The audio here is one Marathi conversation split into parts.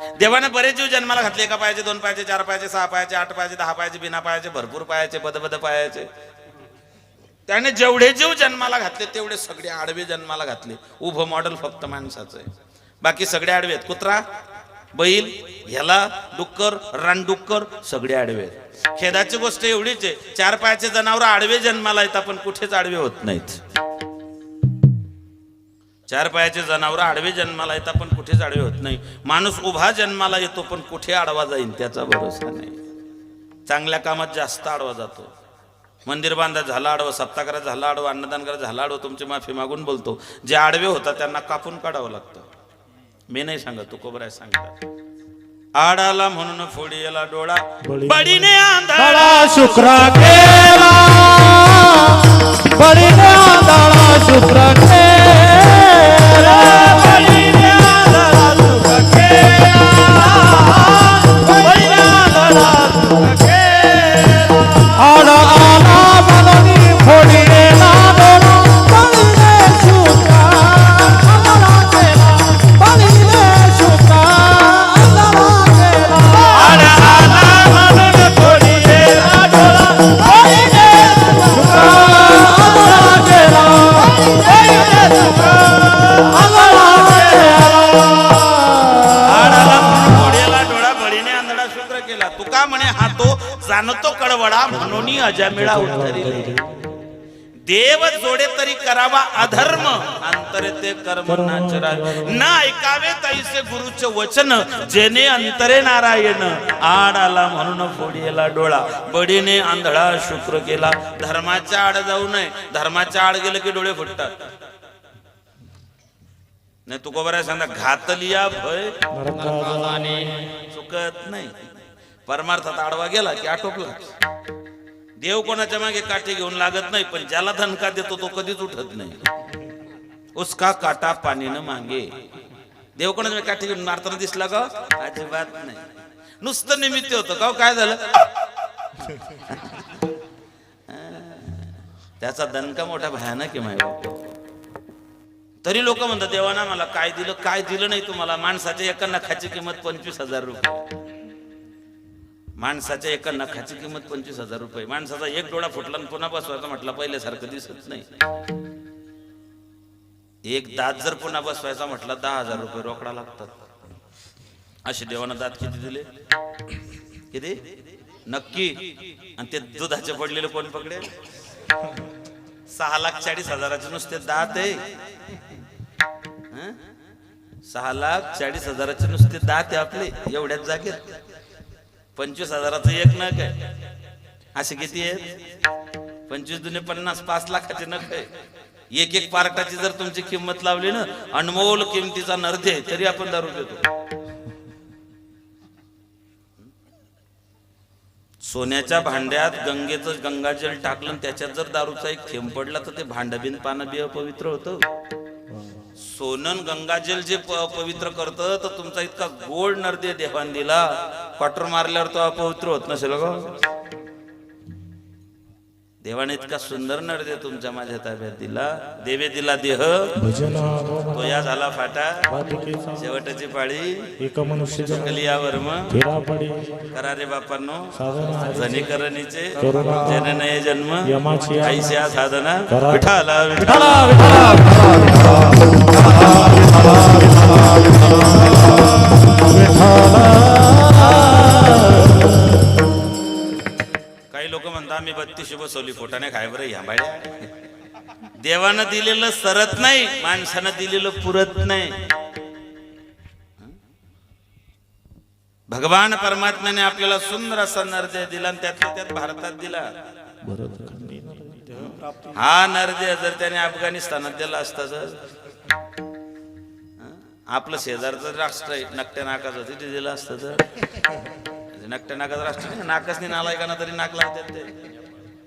देवाने बरेच जीव जन्माला घातले. एका पायाचे दोन पायाचे चार पायाचे सहा पायाचे आठ पायाचे दहा पायाचे बिना पायाचे भरपूर पायाचे बदबद पायाचे. त्याने जेवढे जीव जन्माला घातले तेवढे सगळे आडवे जन्माला घातले. उभं मॉडेल फक्त माणसाचं आहे. बाकी सगळे आडवे आहेत. कुत्रा बैल ह्याला डुक्कर रानडुक्कर सगळे आडवे आहेत. खेदाची गोष्ट एवढीच आहे. चार पायाचे जनावर आडवे जन्माला येतात पण कुठेच आडवे होत नाहीत. चार पायाचे जनावर आडवे जन्माला येतात पण कुठेच आडवे होत नाही. माणूस उभा जन्माला येतो पण कुठे आडवा जाईल त्याचा भरोसा नाही. चांगल्या कामात जास्त आडवा जातो. मंदिर बांधा झाला आडवं सप्ताह झाला आडवं अन्नदान करा झाला आडवं तुमची माफी मागून बोलतो. जे आडवे होतात त्यांना कापून काढावं लागतं. मी नाही सांगत तू कोबराय सांगतात. आडाला म्हणून फोडीला डोळा. बडीने आंधळा. शुक्र केला बळीने आंधळा शुक्र केला अजामिळा उद्धरिले देव जोडे तरी करावा अधर्म अंतरे ते कर्म नाचरा न ऐकावे तैसे गुरुचे वचन जेने अंतरे नारायण. आड आला म्हणून फोडीला डोळा. बडीने आंधळा शुक्र केला. धर्माच्या आड जाऊ नये. धर्माच्या आड गेलं की डोळे फुटतात. नाही तुका बरं सांगा घातलिया भय चुकत नाही. परमार्थात आडवा गेला की आटोपला. देव कोणाच्या मागे काठी घेऊन लागत नाही पण ज्याला धनका देतो तो कधीच उठत नाही. उसका काटा पाणीनं मागे. देव कोणाच्या मागे काठी घेऊन मारताना दिसला का? अजिबात नाही. नुसतं निमित्त होतं. का हो? काय झालं? त्याचा दणका मोठा भयानक आहे तरी लोक म्हणतात देवाना मला काय दिलं? काय दिलं नाही तुम्हाला? माणसाच्या एका नखाची किंमत पंचवीस हजार रुपये. माणसाच्या एका नखाची किंमत पंचवीस हजार रुपये. माणसाचा एक डोळा फुटला आणि पुन्हा बसवायचा म्हटलं पहिल्यासारखं दिसत नाही. एक दात जर पुन्हा बसवायचा म्हटलं दहा हजार रुपये रोकडा लागतात. असे देवानं दात किती दिले? किती? नक्की. आणि ते दुधाचे पडलेले कोण पकडे? सहा लाख चाळीस हजाराचे नुसते दात आहे. सहा लाख चाळीस हजाराचे नुसते दात आहे आपले एवढ्याच जागेत. पंचवीस हजाराचं एक नग आहे. असे किती आहेत? पंचवीस दुने पन्नास पाच लाखाचे नग आहे. एक एक पार्टाची जर तुमची किंमत लावली ना अनमोल किमतीचा नरदे तरी आपण दारू देतो सोन्याच्या भांड्यात गंगेचं गंगाजल टाकलं त्याच्यात जर दारूचा एक थेंब पडला तर ते भांडबिन पानं बी अपवित्र होतं. सोनन गंगाजल जे पवित्र करतं तर तुमचा इतका गोड नरदे देवान दिला क्वार्टर मारल्यावर तो अपवित्र होत नसेल ग. देवाने इतका सुंदर नरदे तुमच्या माझ्या ताब्यात दिला. देवे दिला देह. तो या झाला फाटा. शेवटची पाळी. एक मनुष्य कलिया वर्म फिरा पडी करा रे बापांनो. जनिकरणीचे. करुणा. जननय जन्म. ऐस्या साधना. करा. विठाला विठा विठ्ठला. आम्ही मी बत्तीशी बसवली फोटाने खाय बरं ह्या बाड्या देवानं दिलेलं सरत नाही माणसानं दिलेलं पुरत नाही. भगवान परमात्म्याने आपल्याला सुंदर असा नरदे दिला आणि त्यातल्या त्यात भारतात दिला. हा नरदे जर त्याने अफगाणिस्तानात दिला असता जर आपलं शेजारचं राष्ट्र आहे नकट्या नाकाचं तिथे दिलं असतं तर नकट्या नाकाचं राष्ट्र नाही नाकच नाही नालायकांना तरी नाक लावतात ते.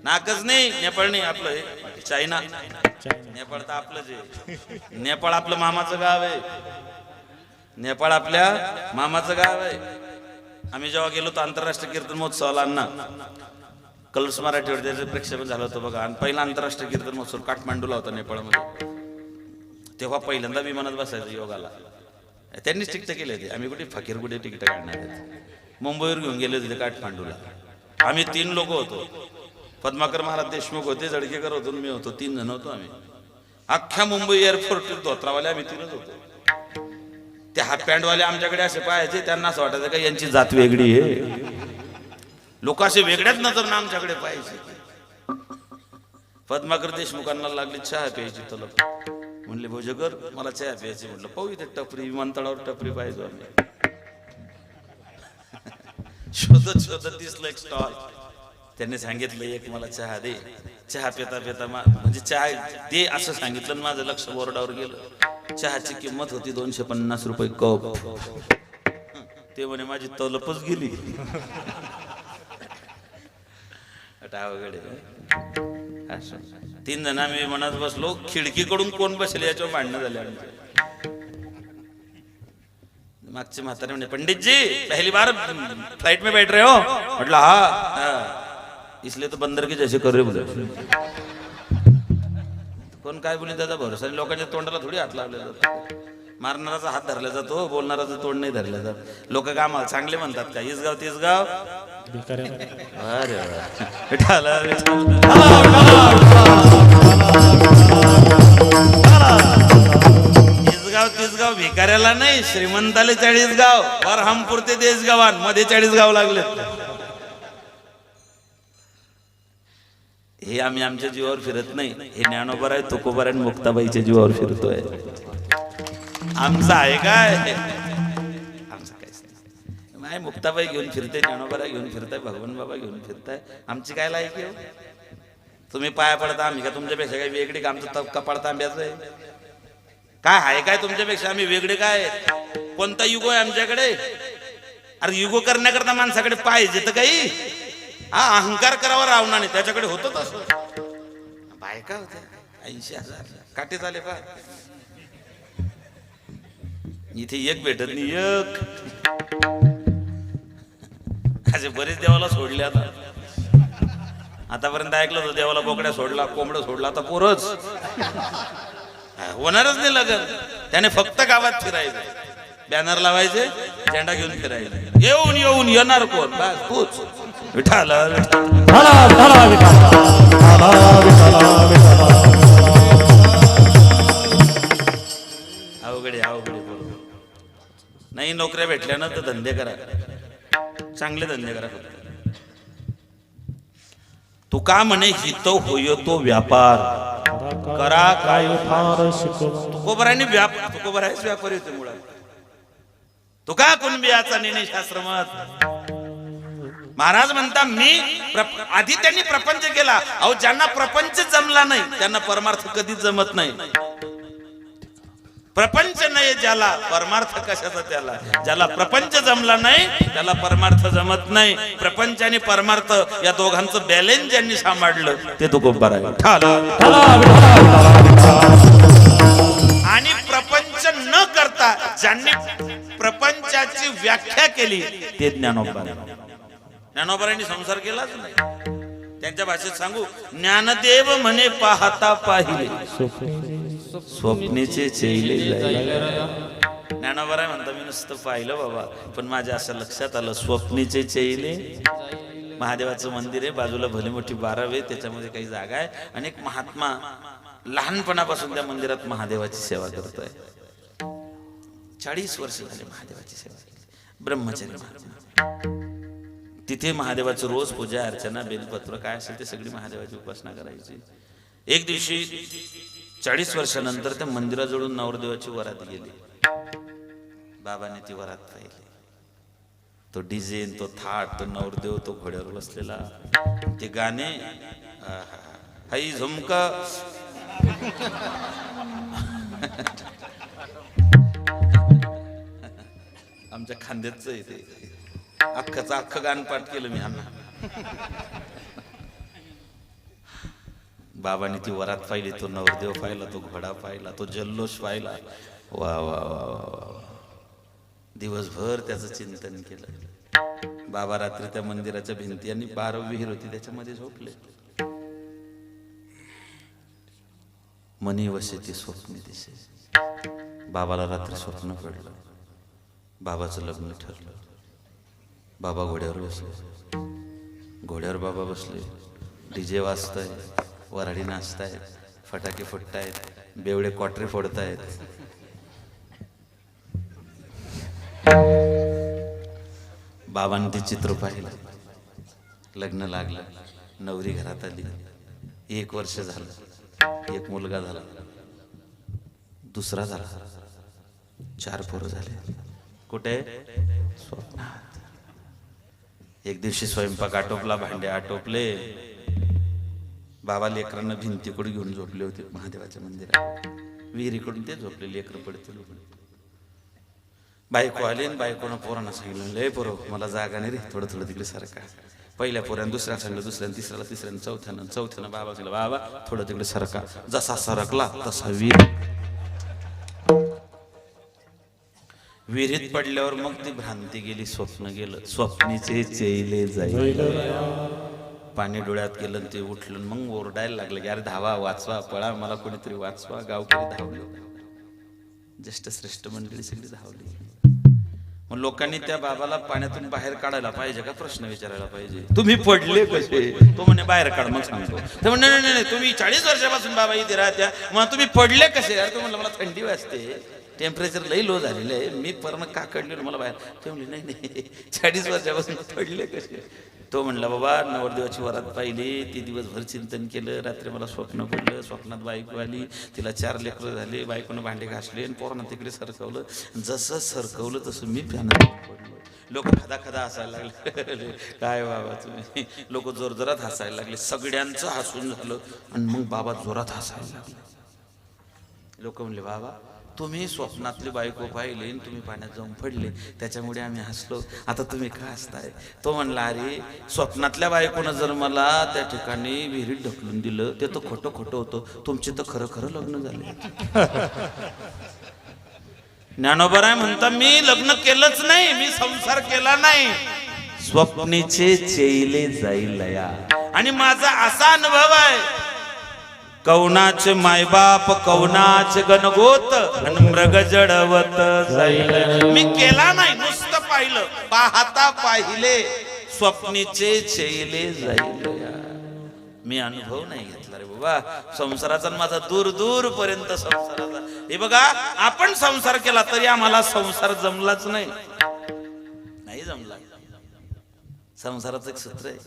नाकच नाही नेपाळ नाही आपलं हे. चायना. नेपाळ तर आपलंच आहे. नेपाळ आपलं मामाचं गाव आहे. नेपाळ आपल्या मामाचं गाव आहे. आम्ही जेव्हा गेलो तर आंतरराष्ट्रीय कीर्तन महोत्सवाला अण्णा. कलर्स मराठीवर त्याचं प्रेक्षेपण झालं होतं बघा. आणि पहिला आंतरराष्ट्रीय कीर्तन महोत्सव काठमांडूला होता नेपाळमध्ये. तेव्हा पहिल्यांदा विमानात बसायचं योगाला. त्यांनीच तिकीट केले होते. आम्ही कुठे फकीर कुठे तिकीट काढणार मुंबईवर घेऊन गेले होते काठमांडूला. आम्ही तीन लोक होतो. पद्माकर महाराज देशमुख होते जडकेकर होतो मी होतो. तीन जण होतो आम्ही. अख्ख्या मुंबई एअरपोर्ट धोत्रावाले आम्ही तीनच होतो. ते हाफ पॅन्टवाले आमच्याकडे असे पाहायचे त्यांना असं वाटायचं का यांची जात वेगळी आहे. लोक असे वेगळ्याच नजर आमच्याकडे पाहायचे. पद्माकर देशमुखांना लागली चहा प्यायची तलब. म्हणले भोजगर मला चहा प्यायची. म्हटलं पाहू इथे टपरी विमानतळावर टपरी पाहिजे आम्ही. शोधत शोधत दिसलं एक स्टॉल त्यांनी सांगितलं एक मला चहा दे. चहा पिता पिता म्हणजे चहा दे असं सांगितलं माझं लक्ष बोर्डावर गेलं. चहाची किंमत होती दोनशे पन्नास रुपये कप. ते म्हणे माझी तलपच गेली. तीन जण आम्ही म्हणत बसलो खिडकीकडून कोण बसले याच्यावर भांडणं झाले आमचे मागचे म्हातारे म्हणजे पंडित जी पहली बार फ्लाइट में बैठ रहे हो. म्हटलं हा. हा. इसलिए तो बंदर की जैसे कर रहे हो बोले कोण काय बोली दादा भरोसा नाही. लोकांच्या तोंडाला थोडी हात लावले जातो मारणाराचा हात धरला जातो हो. बोलणाराचं तोंड नाही धरलं जात. लोक कामाला चांगले म्हणतात का? इसगाव तिसगाव अरे वा. विठाला, विठाला. गाव तीस गाव भिकाऱ्याला नाही श्रीमंताले चाळीस गाव पर हम पुरते देश गावानमध्ये चाळीस गाव लागले. हे आम्ही आमच्या जीवावर फिरत नाही. हे ज्ञानोबर आहे तुकोबर आणि मुक्ताबाईच्या जीवावर फिरतोय. आमचं आहे काय? आमचं नाही. मुक्ताबाई घेऊन फिरते ज्ञानोबरा घेऊन फिरताय भगवान बाबा घेऊन फिरताय. आमची काय लायकी हो? तुम्ही पाया पडता आम्ही का? तुमच्यापेक्षा काही वेगळी कामचं तप कपाळ तांब्याचं आहे काय आहे काय तुमच्यापेक्षा? आम्ही वेगळे काय? कोणता युगो आहे आमच्याकडे? अरे युगो करण्याकरता माणसाकडे पाहिजे तर काही. हा अहंकार करावा रावणार नाही त्याच्याकडे होतं तसं. बायका होत्या. ऐंशी हजार. काटे झाले पा इथे एक भेटत नाही एक. असे बरेच देवाला सोडले आता. आतापर्यंत ऐकलं होतं देवाला बोकड्या सोडला कोंबडं सोडला आता पोरच. होणारच नाही लगन. त्याने फक्त गावात फिरायचं. बॅनर लावायचे झेंडा घेऊन फिरायचे. येऊन येऊन येणार कोण? बस तूच. विठाल अवघडे विठाला अवघडे अवघडे नाही नोकऱ्या भेटल्या ना तर धंदे करा. चांगले धंदे करा फक्त. तू का म्हणे हित होयो तो व्यापार. करा काय फार शिकवा तुकोबराने व्याप तुकोबरायच व्यापारी होते मुळात. तुका कुणबियाचा निर्णय शास्त्र मत महाराज म्हणता मी आधी त्यांनी प्रपंच केला. अहो ज्यांना प्रपंच जमला नाही त्यांना परमार्थ कधीच जमत नाही. प्रपंच नाही ज्याला परमार्थ कशाचा त्याला? ज्याला प्रपंच जमला नाही त्याला परमार्थ जमत नाही. प्रपंच आणि परमार्थ या दोघांचं बॅलेन्स ज्यांनी सांभाळलं ते तुकोबर आहे आणि प्रपंच न करता ज्यांनी प्रपंचाची व्याख्या केली ते ज्ञानोबा ज्ञानोबारांनी संसार केलाच नाही. त्यांच्या भाषेत सांगू ज्ञानदेव म्हणे पाहता पाहिले. स्वप्नेचे चेले ज्ञानोबाराय म्हणता मी नुसतं पाहिलं बाबा. पण माझ्या असं लक्षात आलं स्वप्नीचे चेले. महादेवाचं मंदिर आहे बाजूला भली मोठी बारावे त्याच्यामध्ये काही जागा आहे. आणि एक महात्मा लहानपणापासून त्या मंदिरात महादेवाची सेवा करतोय. चाळीस वर्ष झाले महादेवाची सेवा केली. ब्रह्मचारी महात्मा. तिथे महादेवाचं रोज पूजा अर्चना बेलपत्र काय असेल ते सगळी महादेवाची उपासना करायची. एक दिवशी चाळीस वर्षानंतर त्या मंदिराजवळून नवरदेवाची वरात गेली. बाबाने ती वरात पाहिली. तो डिझेन तो थाट तो नवरदेव तो घोड्यावर बसलेला. ते गाणे हाई झुमका. आमच्या खांद्याच आहे ते. अख्खाचं अख्खं गाण पाठ केलं मी अण्णा बाबांनी ती वरात पाहिली तो नवरदेव पाहिला तो घोडा पाहिला तो जल्लोष पाहिला. वा वा वा वा वा. दिवसभर त्याचं चिंतन केलं. बाबा रात्री त्या मंदिराच्या भिंती आणि बारा विहीर होती त्याच्यामध्ये झोपले. मनी वसे ती स्वप्न दिसे. बाबाला रात्री स्वप्न पडलं. बाबाचं लग्न ठरलं. बाबा घोड्यावर बसले. घोड्यावर बाबा बसले. डीजे वाजताय. वराडी नाचतायत फटाके फुटतायत बेवडे क्वाटरे फोडतायत. बाबांनी ते चित्र पाहिलं. लग्न लागलं नवरी घरात आली. एक वर्ष झालं एक मुलगा झाला दुसरा झाला चार पोरं झाले. कुठे? स्वप्नात. एक दिवशी स्वयंपाक आटोपला भांडे आटोपले. बाबा लेकरांना भिंतीकडे घेऊन झोपले होते महादेवाच्या मंदिरात. विहिरीकडून ते झोपले लेकरं पडतील बायको आली आणि बायकोनं पोरांना सांगितलं लय पोरो मला जागा नाही रे थोडं थोडं तिकडे सरका पहिल्या पोऱ्यानं दुसऱ्या सांगितलं दुसऱ्यानं तिसऱ्याला तिसऱ्यानं चौथ्यानं चौथ्यानं बाबा सांगितलं बाबा थोडं तिकडे सरका जसा सरकला तसा वीर विहिरीत पडल्यावर मग ती भ्रांती गेली स्वप्न गेलं स्वप्नीचे चेले जाईल पाणी डोळ्यात गेलं ते उठलं. मग ओरडायला लागलं की अरे धावा वाचवा पळा मला कोणीतरी वाचवा गावकरी धावले. ज्येष्ठ श्रेष्ठ मंडळी सगळी धावली. मग लोकांनी त्या बाबाला पाण्यातून बाहेर काढायला पाहिजे का? प्रश्न विचारायला पाहिजे. तुम्ही पडले कसे? तो म्हणे बाहेर काढ मग सांगतो. ते म्हणे नाही, नाही नाही, तुम्ही चाळीस वर्षापासून बाबा इथे राहत्या. मग तुम्ही पडले कसे? अरे तो म्हणलं मला थंडी वाजते. टेम्परेचर लई लो झालेलं आहे. मी पर्ण का मला बाहेर? ते म्हणले नाही नाही चाळीस वर्षापासून पडले कसे? तो म्हणला बाबा नवरदेवाची वरात पाहिली. ती दिवसभर चिंतन केलं. रात्री मला स्वप्न पडलं. स्वप्नात बायको आली. तिला चार लेकरं झाले. बायकोनं भांडे घासले आणि पोरांना तिकडे सरकवलं. जसं सरकवलं तसं मी प्यानं पडलो. लोक खदा खदा हसायला लागले. काय बाबा तुम्ही? लोक जोरजोरात हसायला लागले. सगळ्यांचं हसून झालं. आणि मग बाबा जोरात हसायला लागले. लोक म्हणले बाबा तुम्ही स्वप्नातली बायको पाहिली आणि तुम्ही पाण्यात जाऊन पडले. त्याच्यामुळे आम्ही हसलो. आता तुम्ही का हसताय? तो म्हणला अरे स्वप्नातल्या बायकोनं जर मला त्या ठिकाणी विहिरीत ढकलून दिलं ते तर खोटं खोटं होतं. तुमचे तर खरं खरं लग्न झाले. ज्ञानोबराय म्हणता मी लग्न केलंच नाही मी संसार केला नाही. स्वप्नीचे चेले जाईल आणि माझा असा अनुभव आहे कवनाचे मायबाप कवनाचे गणगोत आणि मृग जडवत जाईल. मी केला नाही नुसतं पाहिलं. पाहता पाहिले स्वप्नीचे चेले जाईल. मी अनुभव नाही घेतला रे बाबा. संसाराचा आणि माझा दूर दूर पर्यंत संसाराचा. हे बघा आपण संसार केला तरी आम्हाला संसार जमलाच नाही. नाही जमला. संसाराचं एक सूत्र आहे.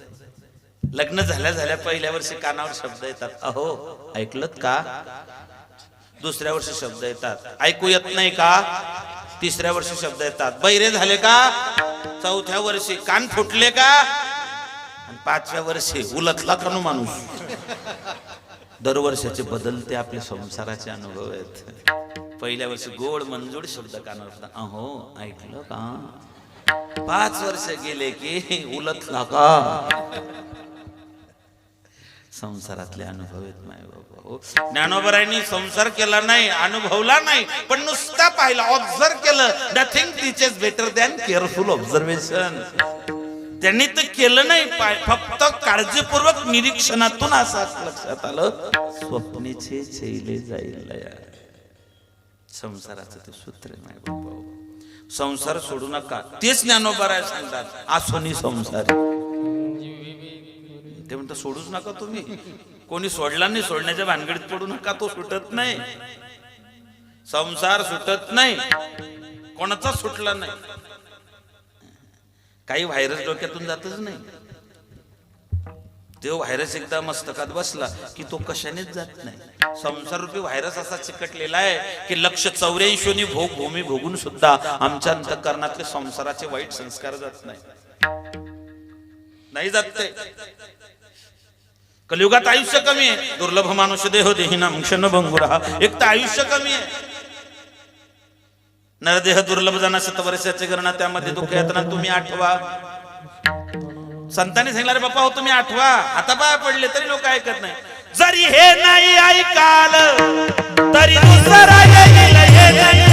लग्न झाल्या झाल्या पहिल्या वर्षी कानावर शब्द येतात. अहो ऐकलत का? दुसऱ्या वर्षी शब्द येतात. ऐकू येत नाही का? तिसऱ्या वर्षी शब्द येतात. बैरे झाले का? चौथ्या वर्षी. कान फुटले का? आणि पाचव्या वर्षी. उलटला का माणूस? दरवर्षाचे बदलते आपल्या संसाराचे अनुभव आहेत. पहिल्या वर्षी गोड मंजूळ शब्द कानावर अहो ऐकलं का? पाच वर्ष गेले की उलटला का? संसारातले अनुभव आहेत माय बाबा. हो. ज्ञानोबरायांनी संसार केला नाही अनुभवला नाही पण नुसता पाहिला ऑब्झर्व केलं. Nothing teaches better than careful observation त्यांनी तर केलं नाही फक्त काळजीपूर्वक निरीक्षणातून असं लक्षात आलं. स्वप्नेचे चेले जाईल संसाराचं ते सूत्र नाही माय बाबा. संसार सोडू नका. तेच ज्ञानोबराय सांगतात आसोनी संसार. ते म्हणतात सोडूच नका तुम्ही. कोणी सोडला नाही सोडण्याच्या भानगडीत पडू नका तो सुटत नाही. संसार सुटत नाही. कोणाचा सुटला नाही. काही व्हायरस डोक्यातून जातच नाही. तो व्हायरस एकदा मस्तकात बसला की तो कशानेच जात नाही. संसार रूपी व्हायरस असा चिकटलेला आहे की लक्ष चौऱ्याऐंशी भोग भूमी भोगून सुद्धा आमच्या अंतकरणातले संसाराचे वाईट संस्कार जात नाही. नाही जात ते. कलियुगात आयुष्य कमी आहे. दुर्लभ मानुष देह देहिना क्षण भंगुरा. एक तर आयुष्य कमी आहे. नरदेह दुर्लभ जाणा शतवर्षाचे गणना त्यामध्ये दुःख येताना तुम्ही आठवा. संतांनी सांगितलं रे बाप्पा हो तुम्ही आठवा. आता पाय पडले तरी लोक ऐकत नाही. जरी हे नाही ऐकाल तरी दुसरा येईल हे नाही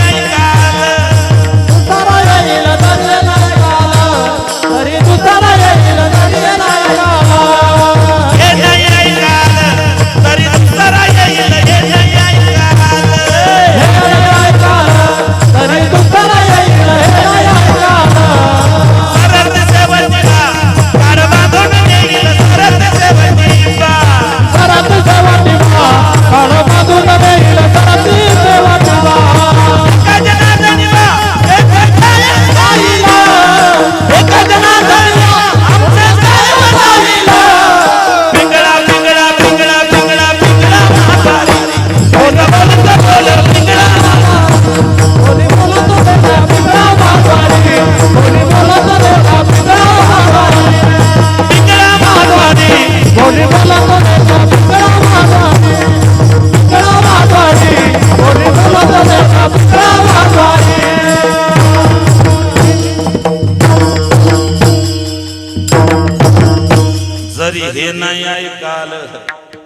हे नाही ऐकाल.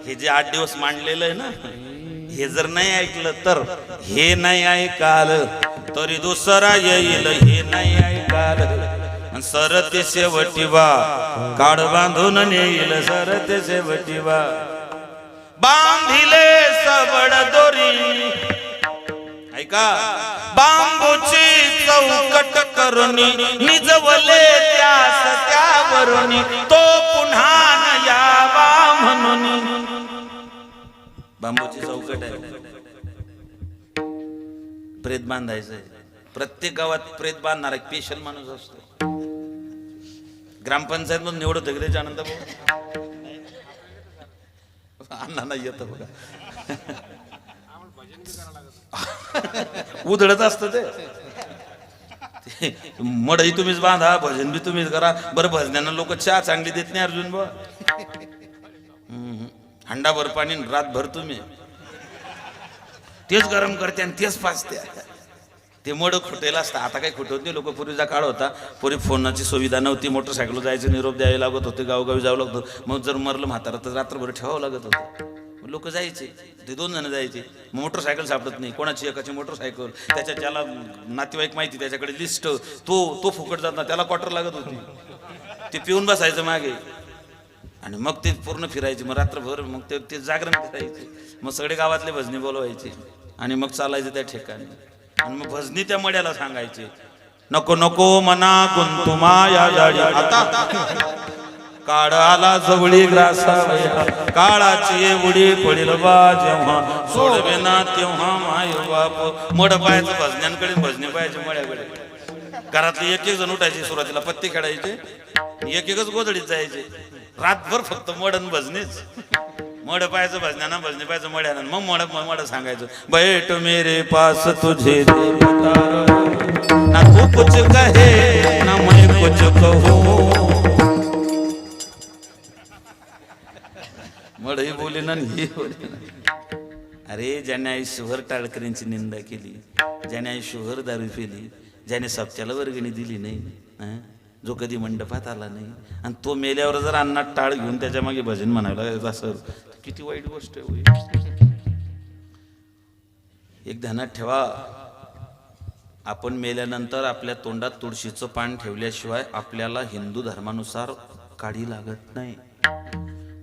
हे जे आठ दिवस मांडलेलं आहे ना हे जर नाही ऐकलं तर हे नाही ऐकाल. तरी दुसरा येईल हे नाही ऐकाल. सर ते शेवटी बा काढ बांधून नेईल सरते शेवटी बा. बांधिले सबड दोरी. ऐका बांबूची चौकट करून निजवले त्यास त्यावरून तो पुन्हा बांबूची चौकट आहे. प्रेत बांधायचंय प्रत्येक गावात प्रेत बांधणार एक पेशल माणूस असतो. ग्रामपंचायत मधून निवडत होते त्याच्या आनंद अण्णा नाही येत बघा. उधळत असत ते. मडही तुम्हीच बांधा भजन बी तुम्हीच करा. बरं भजन्यांना लोक चहा चांगली देत नाही अर्जुन बा हंडाभर पाणी रात रातभर तुम्ही. तेच गरम करते आणि तेच पाचते ते मड खुटेल असतं. आता काही खुटवत नाही. लोक पूर्वीचा काळ होता. पूर्वी फोनाची सुविधा नव्हती. मोटरसायकल जायचं निरोप द्यायला लागत होते. गावगावी जावं लागतं मग जर मरलं म्हातारा तर रात्रभर ठेवावं लागत होतं. लोक जायचे. ते दोन जण जायचे. मोटरसायकल सापडत नाही. कोणाची एकाची मोटरसायकल? त्याच्या ज्याला नातेवाईक माहिती त्याच्याकडे लिस्ट तो तो फुकट जात ना त्याला क्वार्टर लागत होती. ते पिऊन बसायचं मागे. आणि मग ते पूर्ण फिरायचे मग रात्रभर मग ते ते जागरण करायचे. मग सगळे गावातले भजनी बोलवायचे आणि मग चालायचे त्या ठिकाणी. आणि मग भजनी त्या मड्याला सांगायचे नको नको मना गुंतुमा या आता काळ आला जवळी ग्रासावया काळाची उडी पडील बा जेव्हा. सोडवे ना तेव्हा माय बाप. मड पाहायचं भजन्यांकडे भजनी पाहायचे मड्याकडे. घरातले एक एक जण उठायचे सुरुवातीला पत्ते खेळायचे. एक एकच गोधडीत जायचे. रातभर फक्त मडन भजनीच. मड पायाचं भजन्याना भजनी पायाचं मड्यानं मग मड मड सांगायचं. बैठ मेरे पास तुझे ना तू कुछ कहे ना मैं कुछ कहूँ. मडही बोले ना ही बोले ना. अरे ज्याने आयुष्यभर टाळकरींची निंदा केली ज्याने आयुष्यभर दारू केली ज्याने सप्त्याला वर्गणी दिली नाही जो कधी मंडपात आला नाही. आणि तो मेल्यावर जर अन्नात टाळ घेऊन त्याच्यामागे भजन म्हणायला लागला असं किती वाईट गोष्ट आहे हो एक ध्यानात ठेवा आपण मेल्यानंतर आपल्या तोंडात तुळशीचं पान ठेवल्याशिवाय आपल्याला हिंदू धर्मानुसार काढी लागत नाही.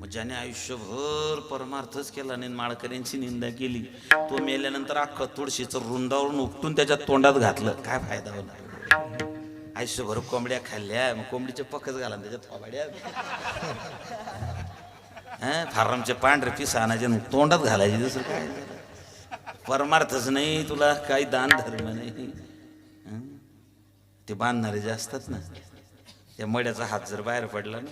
मग ज्याने आयुष्यभर परमार्थच केला नाही माळकऱ्यांची निंदा केली तो मेल्यानंतर अख्खं तुळशीचं रुंदावरून उपटून त्याच्या तोंडात घातलं. काय फायदा होणार? आयुष्यभर कोंबड्या खाल्ल्या मग कोंबडीचे पकच घाला ना त्याच्यात थोबाड्या. हां फार्मचे पांढरे पिस आणायचे तोंडात घालायचे दुसरं काय? परमार्थच नाही तुला काही दान धर्म नाही. ते बांधणारे जे असतात ना त्या मड्याचा हात जर बाहेर पडला ना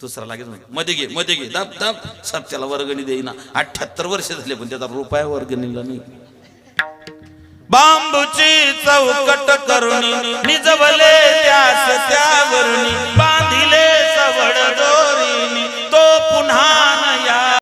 दुसरा लागेल मध्ये घे मध्ये घे दाब दाब. सप्त्याला वर्गणी देईना. अठ्ठ्याहत्तर वर्ष झाले पण त्याचा रुपया वर्गणीला नाही. बांबूची चौकट करून निजवले त्यास त्यावरून बांधिले सवड दोरी तो पुन्हा